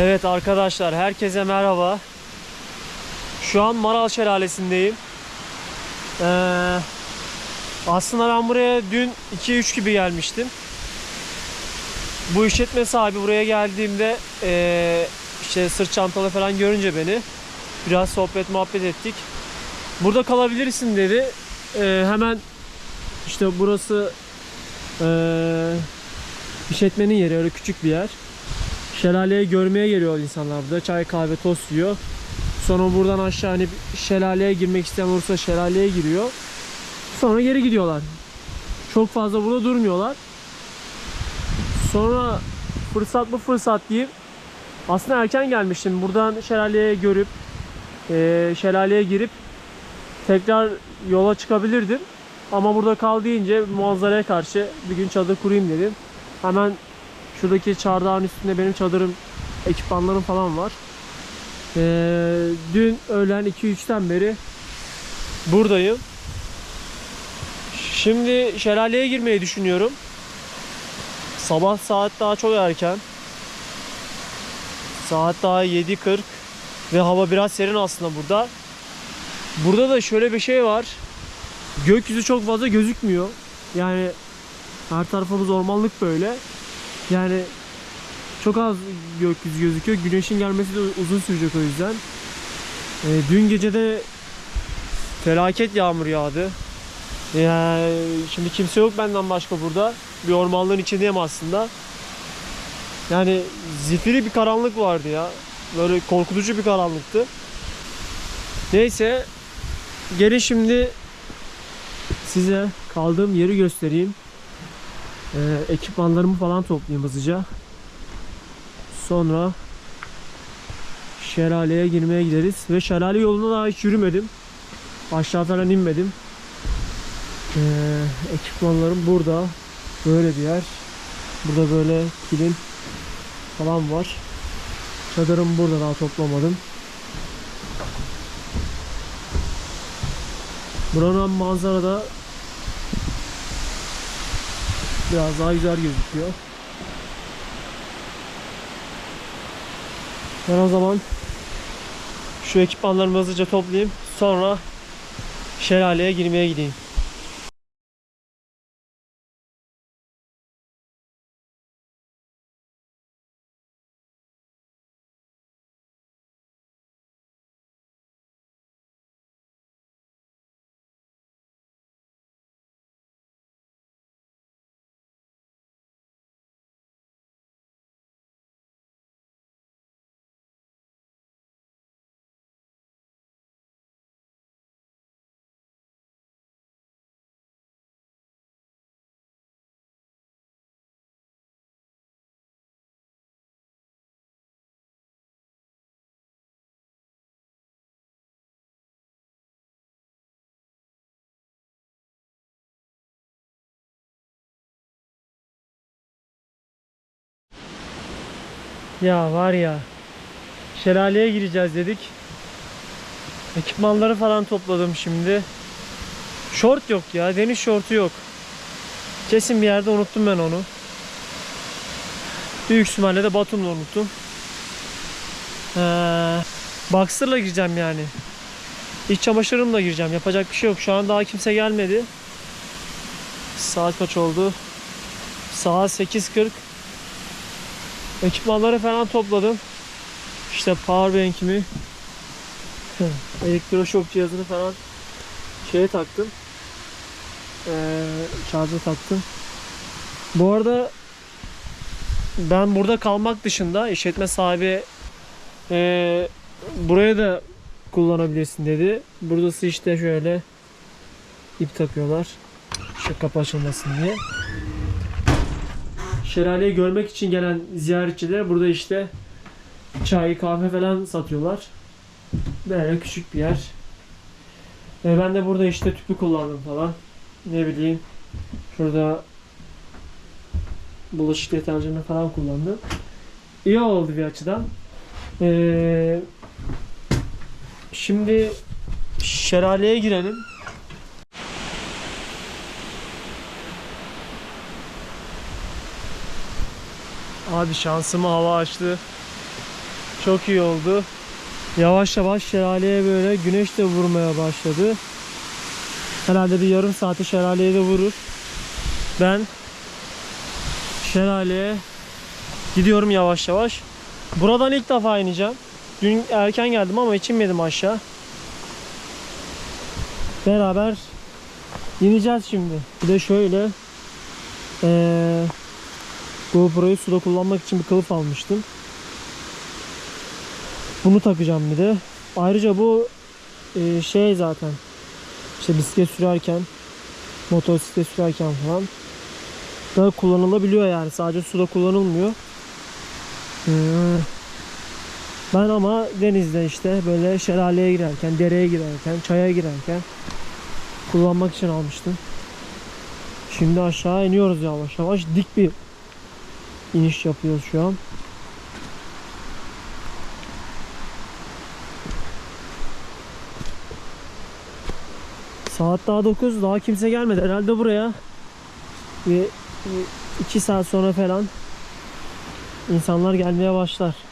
Evet arkadaşlar herkese merhaba. Şu an Maral Şelalesi'ndeyim. Ee, aslında ben buraya dün 2-3 gibi gelmiştim. Bu işletme sahibi buraya geldiğimde ee, işte sırt çantalı falan görünce beni biraz sohbet muhabbet ettik. Burada kalabilirsin dedi. Ee, hemen işte burası ee, işletmenin yeri öyle küçük bir yer. Şelaleyi görmeye geliyor insanlar burada. Çay, kahve, tost yiyor. Sonra buradan aşağı hani şelaleye girmek isteyen olursa şelaleye giriyor. Sonra geri gidiyorlar. Çok fazla burada durmuyorlar. Sonra fırsat mı fırsat diyeyim. Aslında erken gelmiştim. Buradan şelaleye görüp eee, şelaleye girip tekrar yola çıkabilirdim. Ama burada kal deyince manzaraya karşı bir gün çadır kurayım dedim. Hemen Şuradaki çardağın üstünde benim çadırım, ekipmanlarım falan var. Ee, dün öğlen 2-3'ten beri buradayım. Şimdi şelaleye girmeyi düşünüyorum. Sabah saat daha çok erken. Saat daha 7.40 ve hava biraz serin aslında burada. Burada da şöyle bir şey var. Gökyüzü çok fazla gözükmüyor. Yani her tarafımız ormanlık böyle. Yani çok az gökyüzü gözüküyor. Güneşin gelmesi de uzun sürecek o yüzden. Ee, dün gece de felaket yağmur yağdı. Yani şimdi kimse yok benden başka burada. Bir ormanlığın içindeyim aslında. Yani zifiri bir karanlık vardı ya. Böyle korkutucu bir karanlıktı. Neyse. Gelin şimdi size kaldığım yeri göstereyim. Ee, ekipmanlarımı falan toplayayım hızlıca. Sonra şelaleye girmeye gideriz. Ve şelale yoluna daha hiç yürümedim. Aşağı falan inmedim. Ee, ekipmanlarım burada. Böyle bir yer. Burada böyle kilim falan var. Çadırım burada daha toplamadım. Buranın manzara da biraz daha güzel gözüküyor. Ben o zaman şu ekipmanlarımı hızlıca toplayayım. Sonra şelaleye girmeye gideyim. Ya var ya şelaleye gireceğiz dedik. Ekipmanları falan topladım şimdi. Şort yok ya. Deniz şortu yok. Kesin bir yerde unuttum ben onu. Büyük ihtimalle de Batum'da unuttum. Ee, Boxer'la gireceğim yani. İç çamaşırımla gireceğim. Yapacak bir şey yok. Şu an daha kimse gelmedi. Saat kaç oldu? Saat 8.40. Ekipmanları falan topladım. İşte powerbank'imi elektroşok cihazını falan şeye taktım. Ee, şarja taktım. Bu arada ben burada kalmak dışında işletme sahibi ee, buraya da kullanabilirsin dedi. Burası işte şöyle ip takıyorlar. Şu kapı açılmasın diye. Şelaleyi görmek için gelen ziyaretçiler burada işte çay, kahve falan satıyorlar. Böyle küçük bir yer. E ben de burada işte tüpü kullandım falan. Ne bileyim. Şurada bulaşık deterjanı falan kullandım. İyi oldu bir açıdan. Ee, şimdi şelaleye girelim. Abi şansıma hava açtı. çok iyi oldu. Yavaş yavaş şelaleye böyle güneş de vurmaya başladı. Herhalde bir yarım saate şelaleye de vurur. Ben şelaleye gidiyorum yavaş yavaş. Buradan ilk defa ineceğim. Dün erken geldim ama hiç inmedim aşağı. Beraber ineceğiz şimdi. Bir de şöyle eee GoPro'yu suda kullanmak için bir kılıf almıştım. Bunu takacağım bir de. Ayrıca bu eee, şey zaten işte bisiklet sürerken motosiklet sürerken falan da kullanılabiliyor yani sadece suda kullanılmıyor. Ee, Ben ama denizde işte böyle şelaleye girerken, dereye girerken, çaya girerken kullanmak için almıştım. Şimdi aşağı iniyoruz yavaş yavaş. Dik bir iniş yapıyoruz şu an. Saat daha 9 daha kimse gelmedi. Herhalde buraya bir 2 saat sonra falan insanlar gelmeye başlar.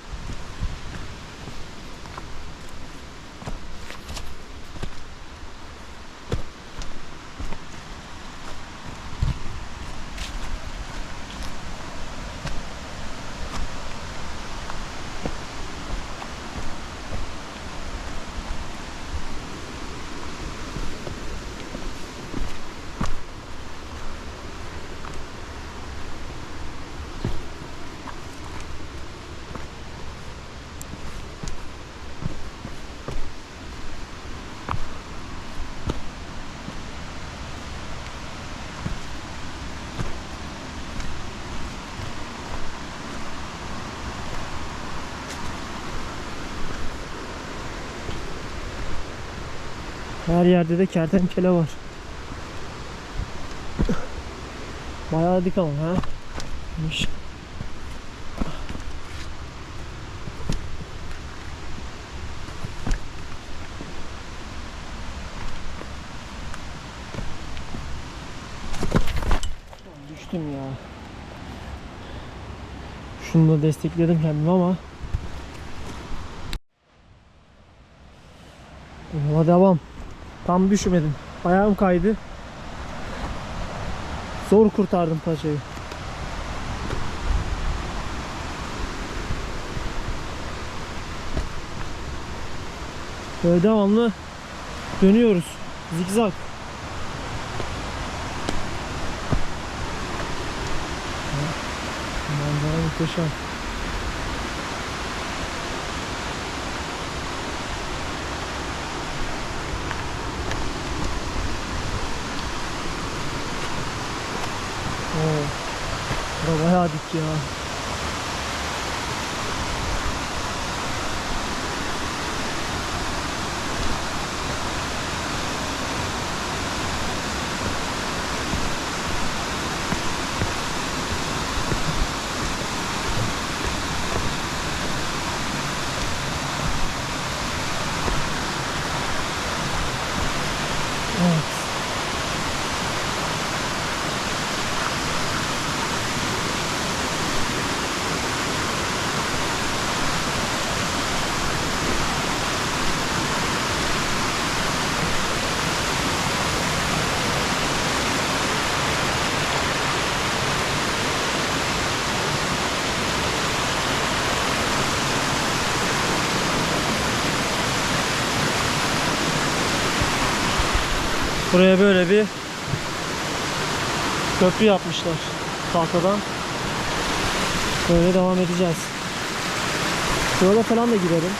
Her yerde de kertenkele var. Bayağı dik ama ha. Düştüm ya. Şunu da destekledim kendimi ama Yola devam. Tam düşmedim. Ayağım kaydı. Zor kurtardım paçayı. Böyle devamlı dönüyoruz. Zigzag. Manzara muhteşem. Oo. Bura bayağı dik ya. Evet. Buraya böyle bir köprü yapmışlar tahtadan. Böyle devam edeceğiz. Şöyle falan da girelim.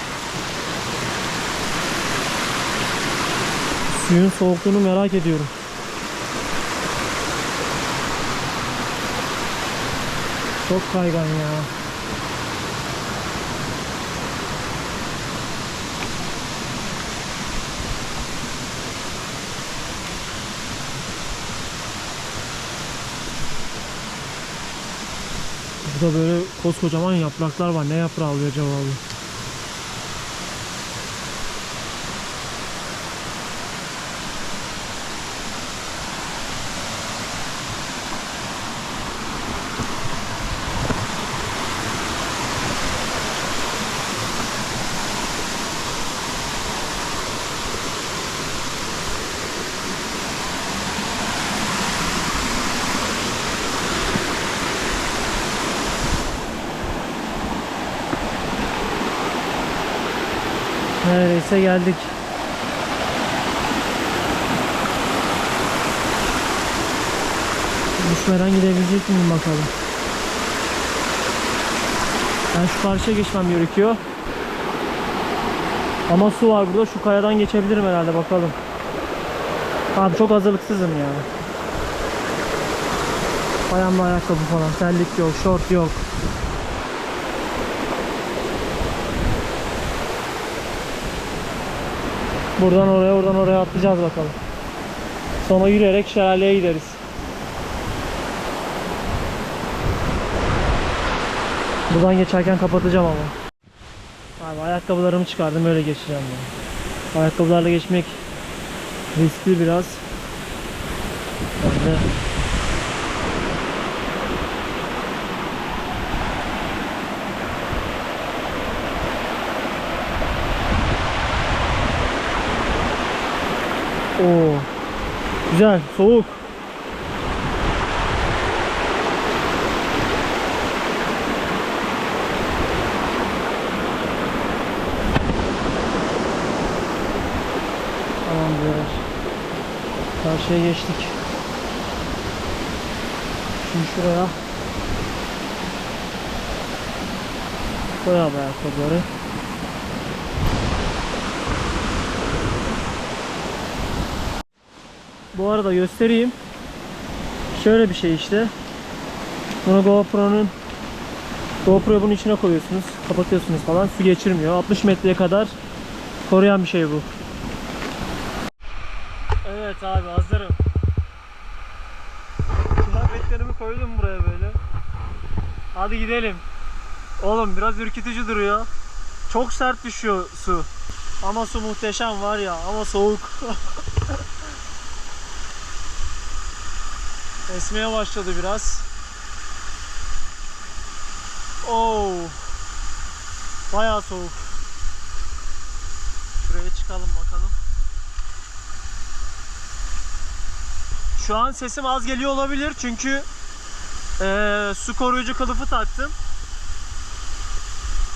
Suyun soğukluğunu merak ediyorum. Çok kaygan ya. Burada böyle koskocaman yapraklar var. Ne yaprağı oluyor acaba bu? Derse geldik. Düşmeden gidebilecek miyim bakalım. Ben şu karşıya geçmem gerekiyor. Ama su var burada. Şu kayadan geçebilirim herhalde bakalım. Abi çok hazırlıksızım ya. Ayağımda ayakkabı falan. Terlik yok, şort yok. Buradan oraya, oradan oraya atlayacağız bakalım. Sonra yürüyerek şelaleye gideriz. Buradan geçerken kapatacağım ama. Abi ayakkabılarımı çıkardım öyle geçeceğim ya. Ayakkabılarla geçmek riskli biraz. Ben de Oo. Güzel, soğuk. Tamamdır. Karşıya geçtik. Şimdi şuraya koy abi ayakkabıları. Bu arada göstereyim. Şöyle bir şey işte. Bunu GoPro'nun GoPro'yu bunun içine koyuyorsunuz. Kapatıyorsunuz falan. Su geçirmiyor. 60 metreye kadar koruyan bir şey bu. Evet abi hazırım. Kıyafetlerimi koydum buraya böyle. Hadi gidelim. Oğlum biraz ürkütücü duruyor. Çok sert düşüyor su. Ama su muhteşem var ya ama soğuk. Esmeye başladı biraz. Oo. Bayağı soğuk. Şuraya çıkalım bakalım. Şu an sesim az geliyor olabilir çünkü eee, su koruyucu kılıfı taktım.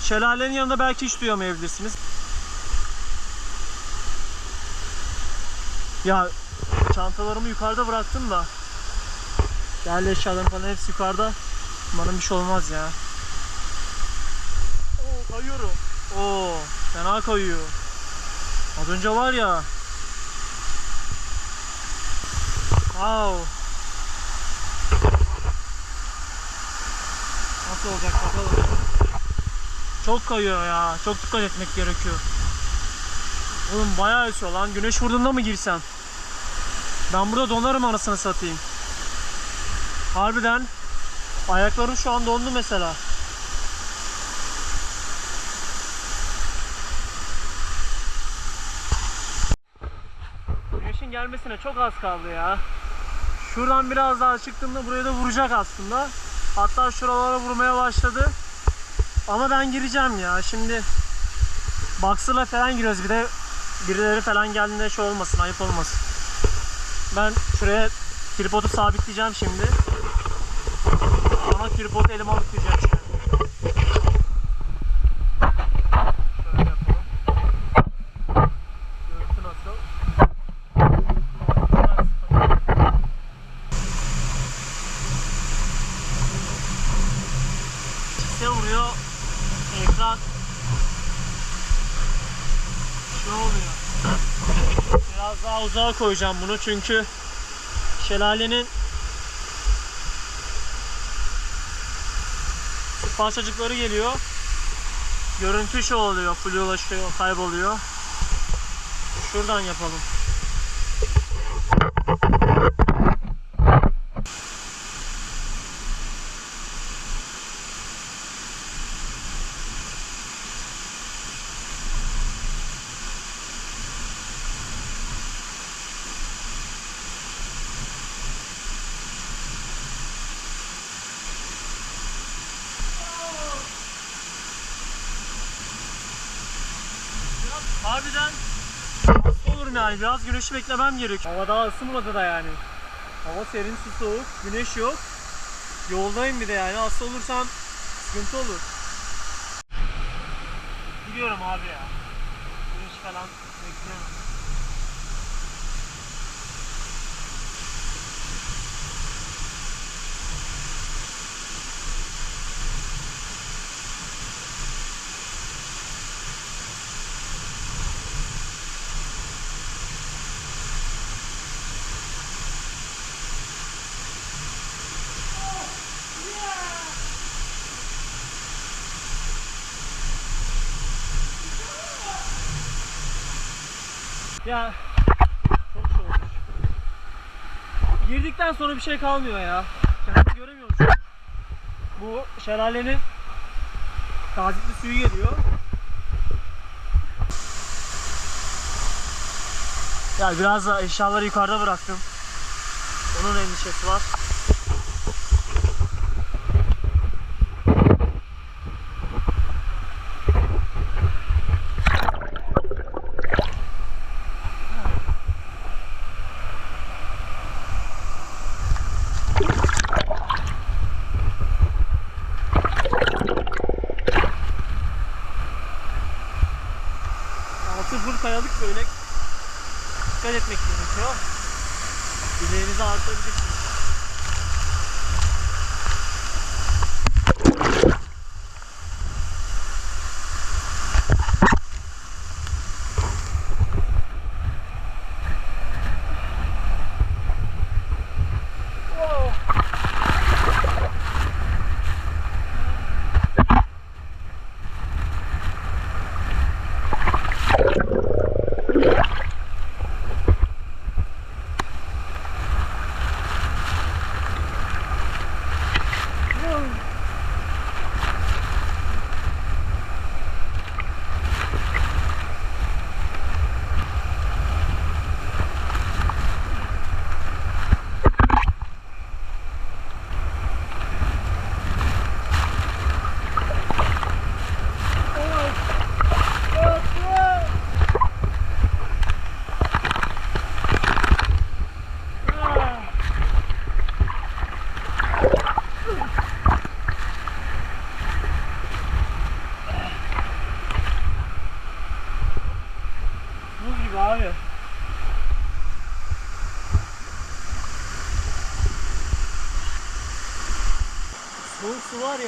Şelalenin yanında belki hiç duyamayabilirsiniz. Ya çantalarımı yukarıda bıraktım da Değerli eşyalarım falan hepsi yukarıda. Umarım bir şey olmaz ya. Oo kayıyorum. Oo fena kayıyor. Az önce var ya. Wow. Nasıl olacak bakalım. Çok kayıyor ya. Çok dikkat etmek gerekiyor. Oğlum bayağı esiyor lan. Güneş vurduğunda mı girsem? Ben burada donarım anasını satayım. Harbiden ayaklarım şu an dondu mesela. Güneşin gelmesine çok az kaldı ya. Şuradan biraz daha çıktığımda buraya da vuracak aslında. Hatta şuralara vurmaya başladı. Ama ben gireceğim ya. Şimdi boxer'la falan giriyoruz. Bir de birileri falan geldiğinde şey olmasın, ayıp olmasın. Ben şuraya tripodu sabitleyeceğim şimdi. Yapalım. Görüntü nasıl? Sise vuruyor. Ekran şey oluyor. Biraz daha uzağa koyacağım bunu çünkü şelalenin parçacıkları geliyor. Görüntü şey oluyor, flulaşıyor, kayboluyor. Şuradan yapalım. Harbiden hasta olurum yani. Biraz güneşi beklemem gerekiyor. Hava daha ısınmadı da yani. Hava serin, su soğuk, güneş yok. Yoldayım bir de yani. Hasta olursam sıkıntı olur. Gidiyorum abi ya. Güneş falan bekliyorum. Ya çok şey olmuş. Girdikten sonra bir şey kalmıyor ya. Kendimi göremiyorum şu an. Bu şelalenin tazikli suyu geliyor. Ya biraz da eşyaları yukarıda bıraktım. Onun endişesi var.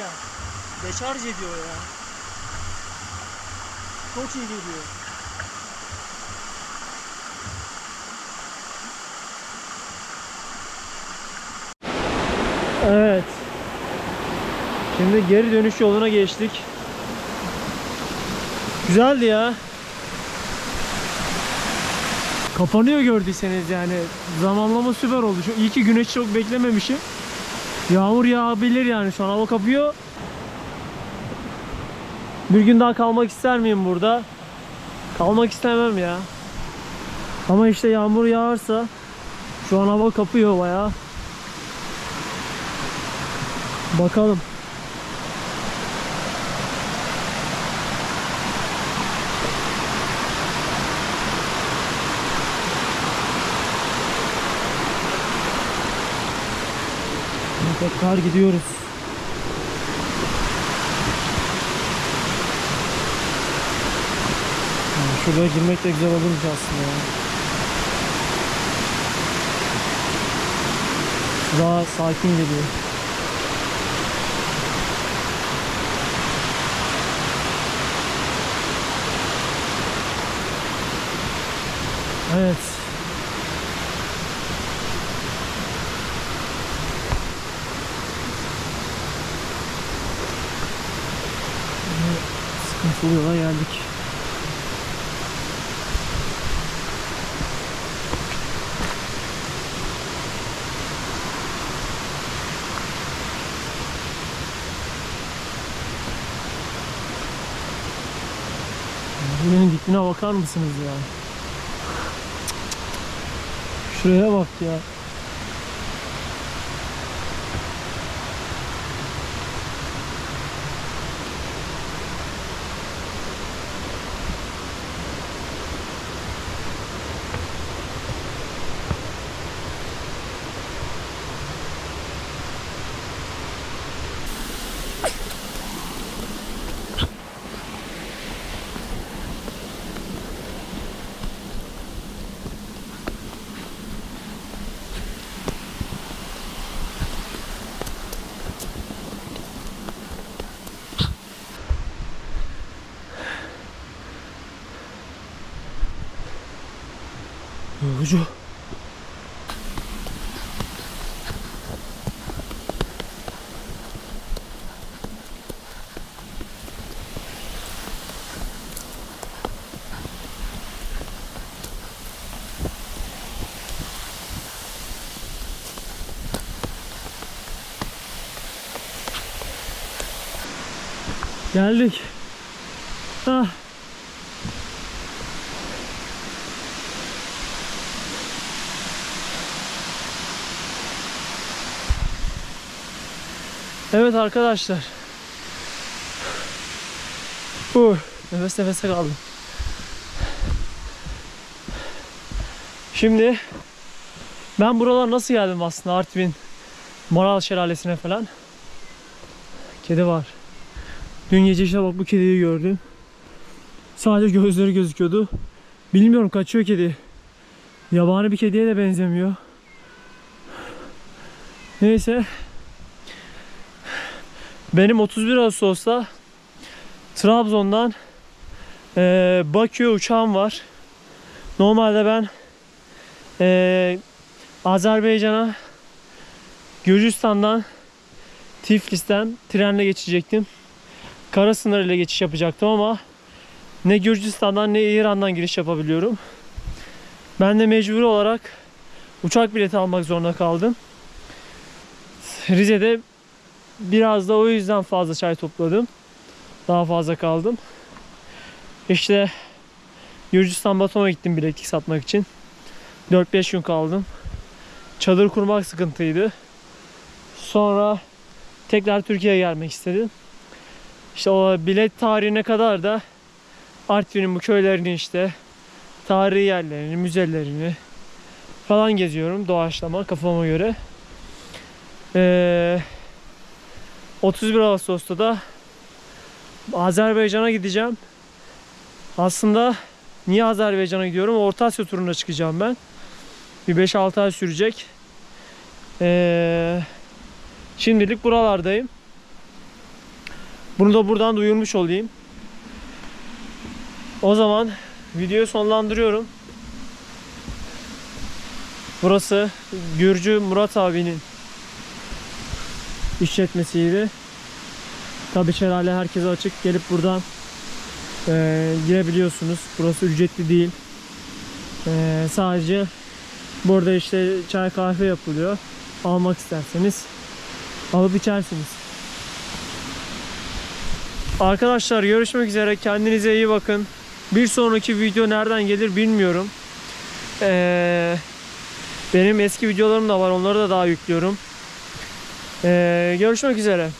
Ya, deşarj ediyor ya. Çok iyi geliyor. Evet. Şimdi geri dönüş yoluna geçtik. Güzeldi ya. Kapanıyor gördüyseniz yani. Zamanlama süper oldu. İyi ki güneş çok beklememişim. Yağmur yağabilir yani şu an hava kapıyor. Bir gün daha kalmak ister miyim burada? Kalmak istemem ya. Ama işte yağmur yağarsa şu an hava kapıyor bayağı. Bakalım. Tekrar gidiyoruz. Şuraya girmek de güzel olurmuş aslında ya. Daha sakin geliyor. Evet. Sıkıntılı yola geldik. Bunun dikine bakar mısınız ya? Şuraya bak ya. Geldik. Ah. Evet arkadaşlar. Uh, nefes nefese kaldım. Şimdi ben buralar nasıl geldim aslında Artvin Maral Şelalesi'ne falan. Kedi var. Dün gece işte bak bu kediyi gördüm. Sadece gözleri gözüküyordu. Bilmiyorum kaçıyor kedi. Yabani bir kediye de benzemiyor. Neyse. Benim 31 Ağustos'ta Trabzon'dan eee Bakü'ye uçağım var. Normalde ben eee, Azerbaycan'a Gürcistan'dan Tiflis'ten trenle geçecektim. Kara sınırıyla geçiş yapacaktım ama ne Gürcistan'dan ne İran'dan giriş yapabiliyorum. Ben de mecburi olarak uçak bileti almak zorunda kaldım. Rize'de biraz da o yüzden fazla çay topladım. Daha fazla kaldım. İşte Gürcistan Batum'a gittim bileklik satmak için. 4-5 gün kaldım. Çadır kurmak sıkıntıydı. Sonra tekrar Türkiye'ye gelmek istedim. İşte o bilet tarihine kadar da Artvin'in bu köylerini işte tarihi yerlerini, müzelerini falan geziyorum doğaçlama kafama göre. Ee, 31 Ağustos'ta da Azerbaycan'a gideceğim. Aslında niye Azerbaycan'a gidiyorum? Orta Asya turuna çıkacağım ben. Bir 5-6 ay sürecek. Ee, şimdilik buralardayım. Bunu da buradan duyurmuş olayım. O zaman videoyu sonlandırıyorum. Burası Gürcü Murat abinin işletmesiydi. Tabi şelale herkese açık. Gelip buradan eee, girebiliyorsunuz. Burası ücretli değil. Eee, sadece burada işte çay kahve yapılıyor. Almak isterseniz alıp içersiniz. Arkadaşlar görüşmek üzere. Kendinize iyi bakın. Bir sonraki video nereden gelir bilmiyorum. Ee, benim eski videolarım da var. Onları da daha yüklüyorum. Ee, görüşmek üzere.